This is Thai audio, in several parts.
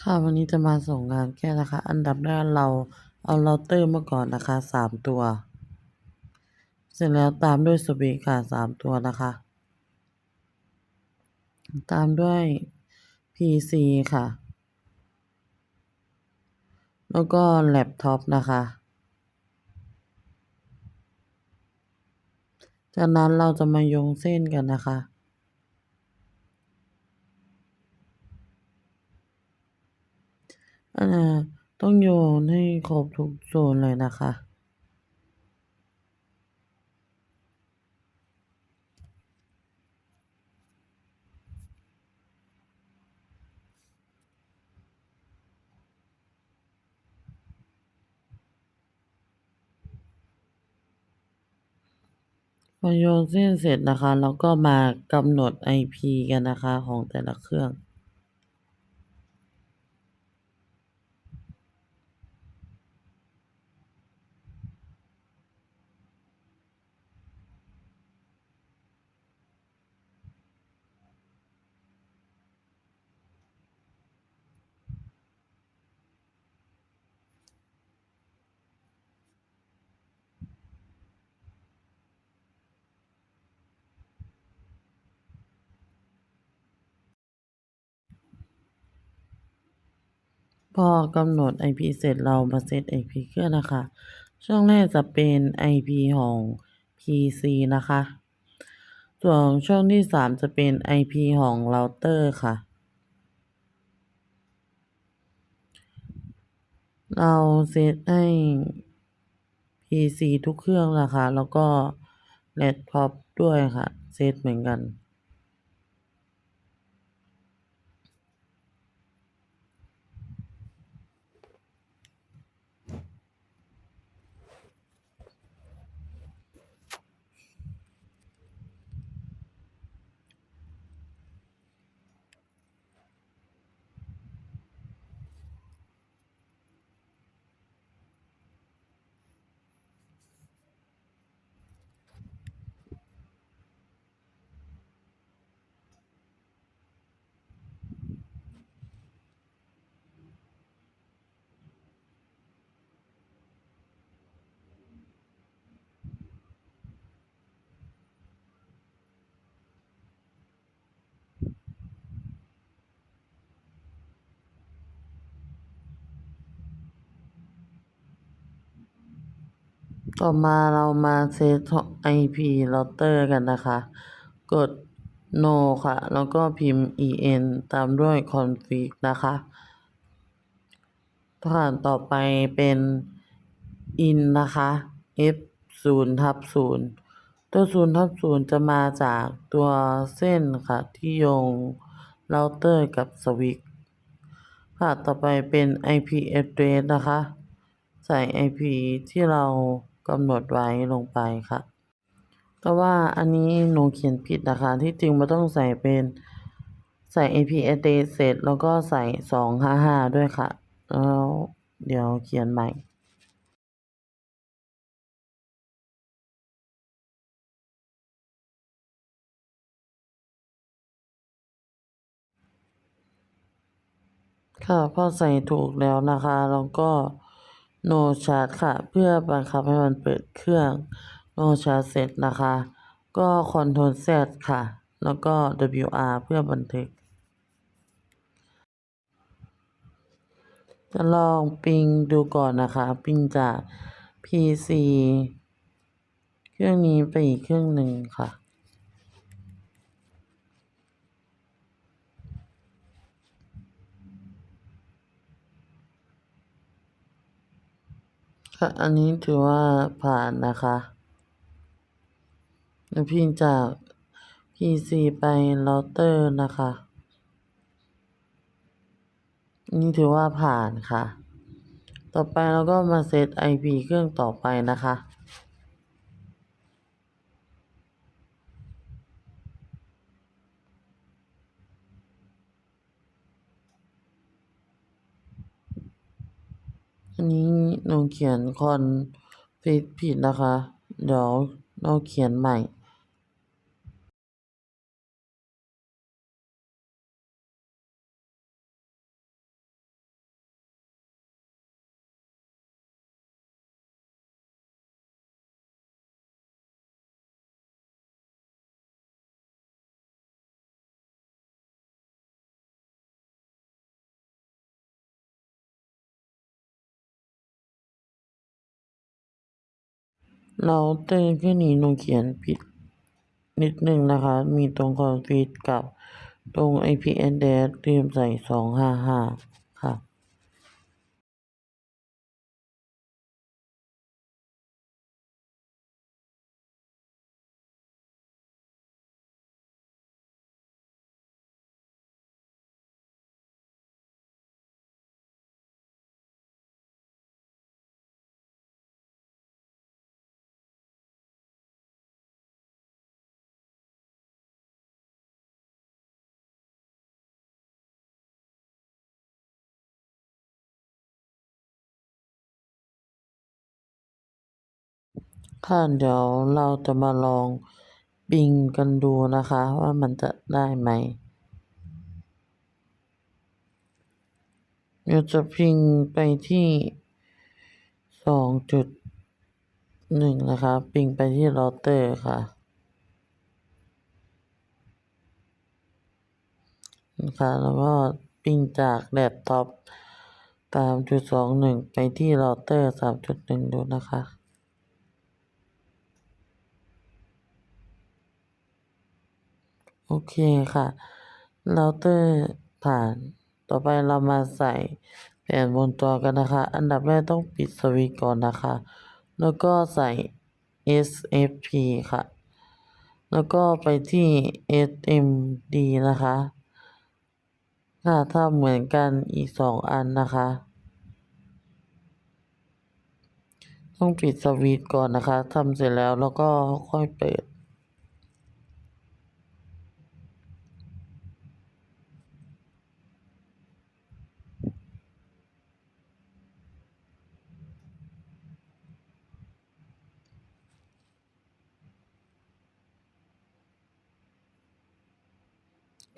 ค่ะวันนี้จะมาส่งงานแก้นะคะ อันดับแรกเราเอาเราเตอร์มาก่อนนะคะสามตัว เสร็จแล้วตามด้วยสวิตค่ะสามตัวนะคะ ตามด้วย PC ค่ะ แล้วก็แล็ปท็อปนะคะ จากนั้นเราจะมาโยงเส้นกันนะคะ อ่าต้องโยนให้ครบทุกโซนเลยนะคะ พอโยนเส้นเสร็จนะคะ เราก็มากำหนด IP กันนะคะของแต่ละเครื่อง พอกำหนด IP เสร็จเรามาเซต IP เครื่องนะคะ ช่องแรกจะเป็น IP ของ PC นะคะ ส่วนช่องที่สามจะเป็น IP ของเราเตอร์ค่ะ เราเซตให้ PC ทุกเครื่องนะคะ แล้วก็แล็ปท็อปด้วยค่ะ เซตเหมือนกัน ต่อมาเรามาเซต IP เราเตอร์กันนะคะ กด no ค่ะ แล้วก็พิมพ์ en ตามด้วย config นะคะฐานต่อไปเป็น in นะคะ f 0ทับ0ตัว 0ทับ0จะมาจากตัวเส้นค่ะ ที่โยงเราเตอร์กับสวิตช์ค่ะ ต่อไปเป็น IP address นะคะ ใส่ IP ที่เรา กำหนดไว้ลงไปค่ะ แต่ว่าอันนี้หนูเขียนผิดนะคะ ที่จริงมันต้องใส่เป็นใส่ IP address เสร็จแล้วก็ใส่255ด้วยค่ะ แล้วเดี๋ยวเขียนใหม่ค่ะพอใส่ถูกแล้วนะคะ แล้วก็ no chart ค่ะ เพื่อบังคับให้มันเปิดเครื่อง no chart เสร็จนะคะ ก็ control Z ค่ะ แล้วก็ WR เพื่อบันทึก จะลองปิงดูก่อนนะคะ ปิงจาก PC เครื่องนี้ไปอีกเครื่องหนึ่งค่ะ อันนี้ถือว่าผ่านนะคะแล้วพิงจาก PC ไปเราเตอร์นะคะ นี่ถือว่าผ่านค่ะ ต่อไปเราก็มาเซต IP เครื่องต่อไปนะคะ อันนี้หนูเขียนคอนฟิตผิดนะคะ เดี๋ยวเราเขียนใหม่ เราเตอร์เครื่อนี้หนูเขียนผิดนิดนึงนะคะ มีตรงคอนฟิดกับตรง IP address ลืมใส่สองห้าห้า ค่ะเดี๋ยวเราจะมาลองปิงกันดูนะคะ ว่ามันจะได้ไหมเดี๋ยวจะพิงไปที่สองจุดหนึ่งนะคะ ปิงไปที่เราเตอร์ค่ะนะคะแล้วก็ปิงจากแล็ปท็อปสามจุดสองหนึ่งไปที่เราเตอร์สามจุดหนึ่งดูนะคะ โอเคค่ะ เราเตอร์ผ่าน ต่อไปเรามาใส่แผนบนจอกันนะคะ อันดับแรกต้องปิดสวิตช์ก่อนนะคะ แล้วก็ใส่ SFP ค่ะ แล้วก็ไปที่ SMD นะคะ ค่ะถ้าเหมือนกันอีกสองอันนะคะ ต้องปิดสวิตช์ก่อนนะคะทำเสร็จแล้วแล้วก็ค่อยเปิด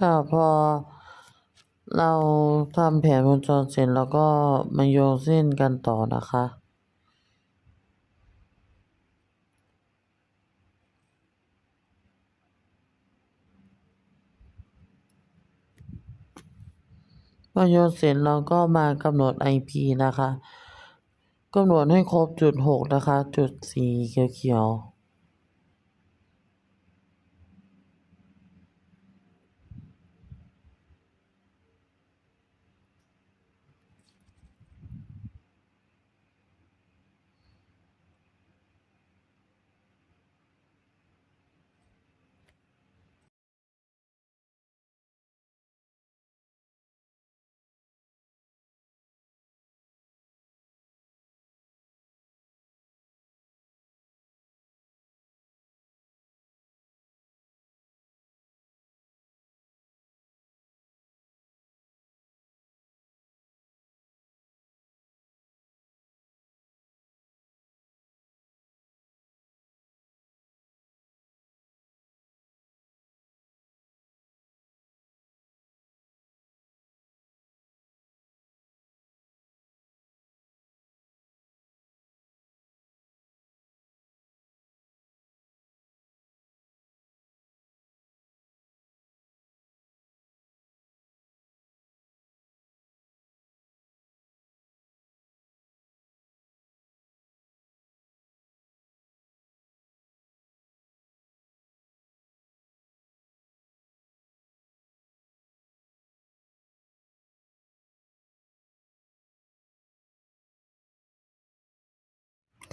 ค่ะ พอเราทำแผนวงจรเสร็จแล้วก็มาโยงเส้นกันต่อนะคะพอโยนเสร็จเราก็มากำหนด IP นะคะกำหนดให้ครบจุดหกนะคะ จุดสีเขียวๆ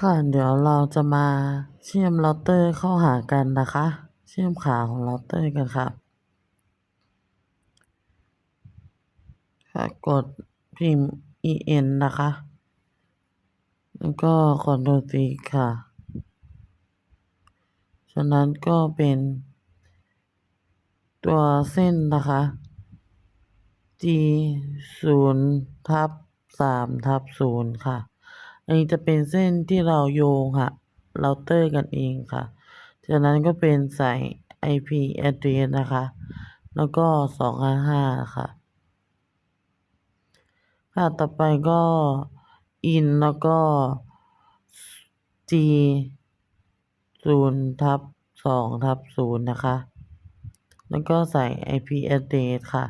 ค่ะเดี๋ยวเราจะมาเชื่อมเราเตอร์เข้าหากันนะคะ เชื่อมขาของเราเตอร์กันค่ะค่ะกดพิมพ์ en นะคะ แล้วก็ Ctrl C ค่ะ ฉะนั้นก็เป็นตัวเส้นนะคะ G ศูนย์ทับสามทับศูนย์ค่ะ อันนี้จะเป็นเส้นที่เราโยงค่ะเราเตอร์กันเองค่ะ จากนั้นก็เป็นใส่ IP address นะคะ แล้วก็สองห้าห้าค่ะ ค่ะ ต่อไปก็ in แล้วก็ G ศูนย์ทับสองทับศูนย์นะคะ แล้วก็ใส่ IP address ค่ะ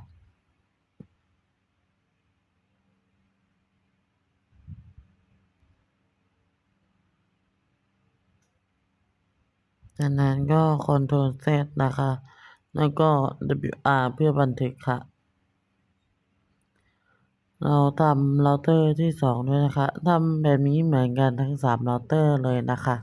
จากนั้นก็ Ctrl Z นะคะ แล้วก็ WR เพื่อบันทึกค่ะ เราทำเราเตอร์ที่สองด้วยนะคะทำแบบนี้เหมือนกันทั้งสามเราเตอร์เลยนะคะ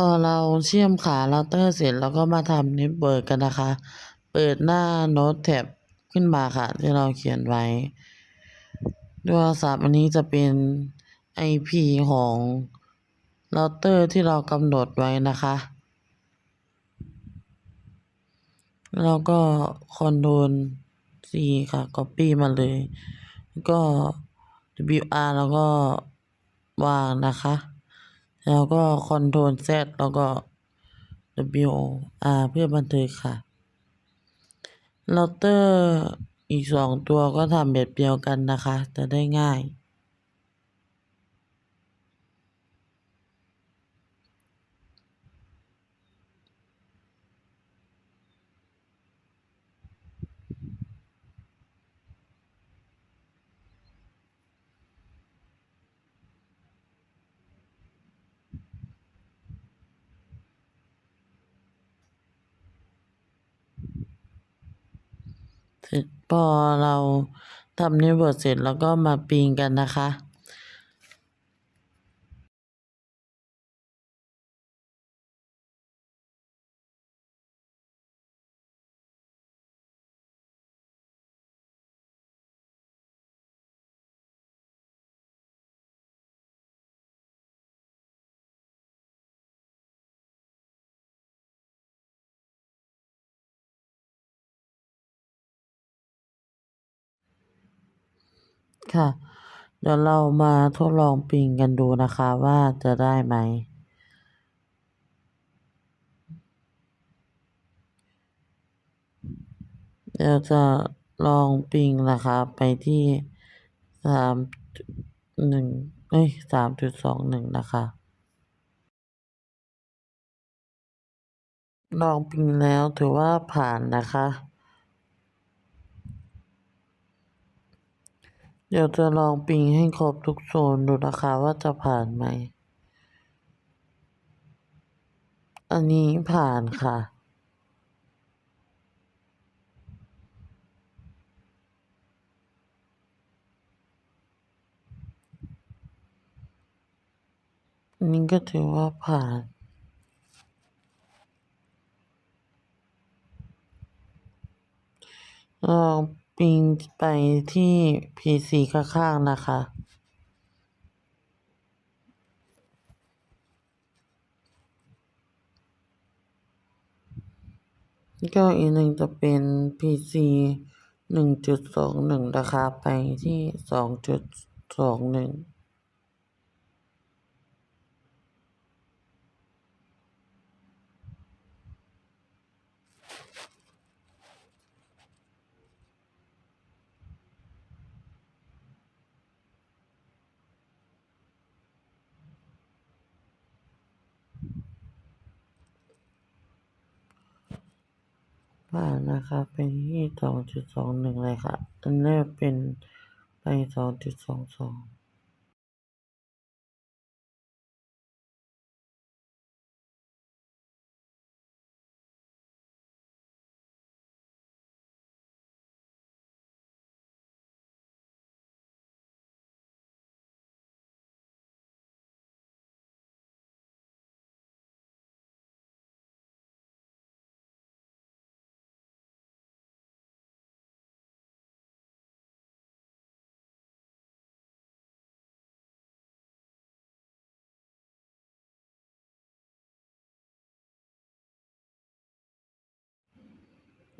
พอเราเชื่อมขาเราเตอร์เสร็จเราก็มาทำน็ตเวิร์กกันนะคะ เปิดหน้าโน้ตแท็บขึ้นมาค่ะ ที่เราเขียนไว้โทรศัพท์อันนี้จะเป็น IP ของเราเตอร์ที่เรากำหนดไว้นะคะแล้วก็ Ctrl C ค่ะ Copy มาเลย ก็ WR แล้วก็วางนะคะ แล้วก็ Ctrl Z แล้วก็ WR เพื่อบันทึกค่ะเราเตอร์อีกสองตัวก็ทำแบบเดียวกันนะคะ จะได้ง่าย พอเราทำเน็ตเวิร์ดเสร็จแล้วก็มาปิงกันนะคะ ค่ะ เดี๋ยวเรามาทดลองปิงกันดูนะคะว่าจะได้ไหม เดี๋ยวจะลองปิงนะคะไปที่สามหนึ่งเอ้ยสามจุดสองหนึ่งนะคะลองปิงแล้วถือว่าผ่านนะคะ เดี๋ยวจะลองปิงให้ครบทุกโซนดูนะคะว่าจะผ่านไหม อันนี้ผ่านค่ะ อันนี้ก็ถือว่าผ่านลอง ปิงไปที่พีซีข้างๆนะคะ ก็อีกหนึ่งจะเป็น PC 1.21 นะคะ ไปที่ 2.21 ผ่านนะคะไปที่สองจุดสองหนึ่งเลยค่ะอันแรกเป็นไปสองจุดสองสอง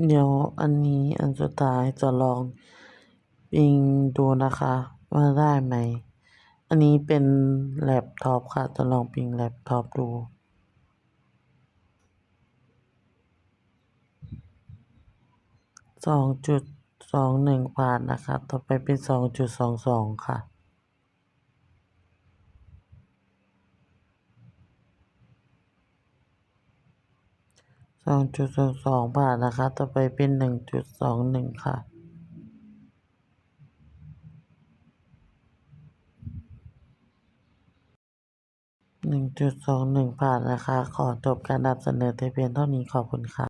เดี๋ยวอันนี้อันสุดท้ายจะลองปิงดูนะคะ ว่าได้ไหม อันนี้เป็นแล็ปท็อปค่ะ จะลองปิงแล็ปท็อปดูสองจุดสองหนึ่งผ่านนะคะ ต่อไปเป็นสองจุดสองสองค่ะ สองจุดสองสองผ่านนะคะ ต่อไปเป็นหนึ่งจุดสองหนึ่งค่ะ หนึ่งจุดสองหนึ่งผ่านนะคะ ขอจบการนำเสนอแต่เพียงเท่านี้ขอบคุณค่ะ